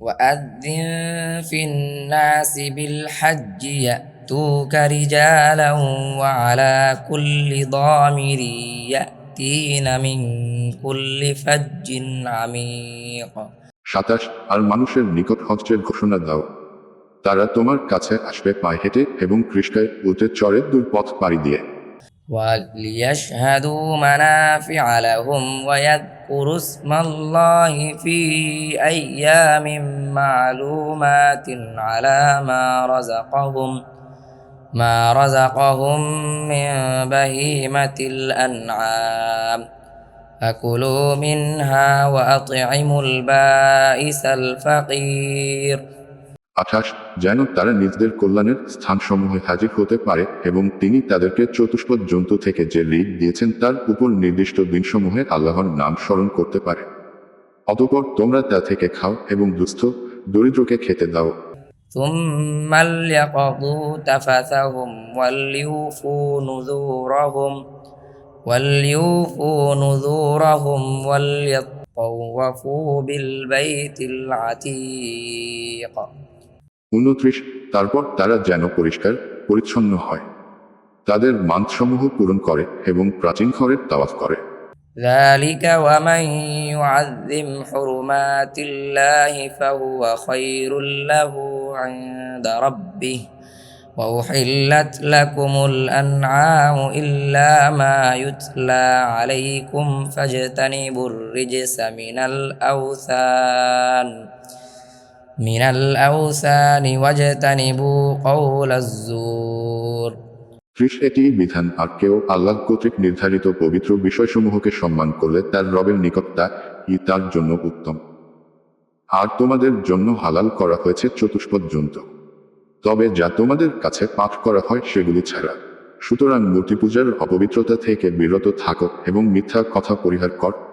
وأذن في الناس بالحج يأتوك رجالا وعلى كل ضامر يأتين من كل فج عميق সাতাশ আর মানুষের নিকট হজ্জের ঘোষণা দাও তারা তোমার কাছে আসবে পায়ে হেঁটে এবং কৃষ্কায় উঠে চড়ে দূর পথ পাড়ি দিয়ে وليشهدوا منافع لهم ويذكروا اسم الله في أيام معلومات على ما رزقهم ما رزقهم من بهيمة الأنعام. فكلوا منها وأطعموا البائس الفقير. আঠাশ যেন তারা নিজেদের কল্যাণের স্থানসমূহে হাজির হতে পারে এবং তিনি তাদেরকে চতুষ্পদ জন্তু থেকে যে ঋণ দিয়েছেন তার উপর নির্দিষ্ট দিনসমূহে আল্লাহর নাম স্মরণ করতে পারে অতপর তোমরা তা থেকে খাও এবং দুস্থ দরিদ্রকে খেতে দাও ثم ليقضوا تفثهم وليوفوا نذورهم وليوفوا نذورهم وليطوفوا بالبيت العتيق উনত্রিশ তারপর তারা যেন পরিষ্কার পরিচ্ছন্ন হয় তাদের মানসমূহ পূরণ করে এবং প্রাচীন ঘরের তাওয়াফ করে ذلك ومن يعظم حرمات الله فهو خير له عند ربه وأحلت لكم الأنعام إلا ما يتلى عليكم فاجتنبوا الرجس من الأوثان من الأوثان واجتنبوا قول الزور ত্রিশ এটি বিধান আর কেউ আল্লাহ কর্তৃক নির্ধারিত পবিত্র বিষয়সমূহকে সম্মান করলে তার রবের নিকটতা ই তার জন্য উত্তম আর তোমাদের জন্য হালাল করা হয়েছে চতুষ্পদ জন্তু তবে যা তোমাদের কাছে পাঠ করা হয় সেগুলি ছাড়া সুতরাং মূর্তি পূজার অপবিত্রতা থেকে বিরত থাকো এবং মিথ্যা কথা পরিহার কর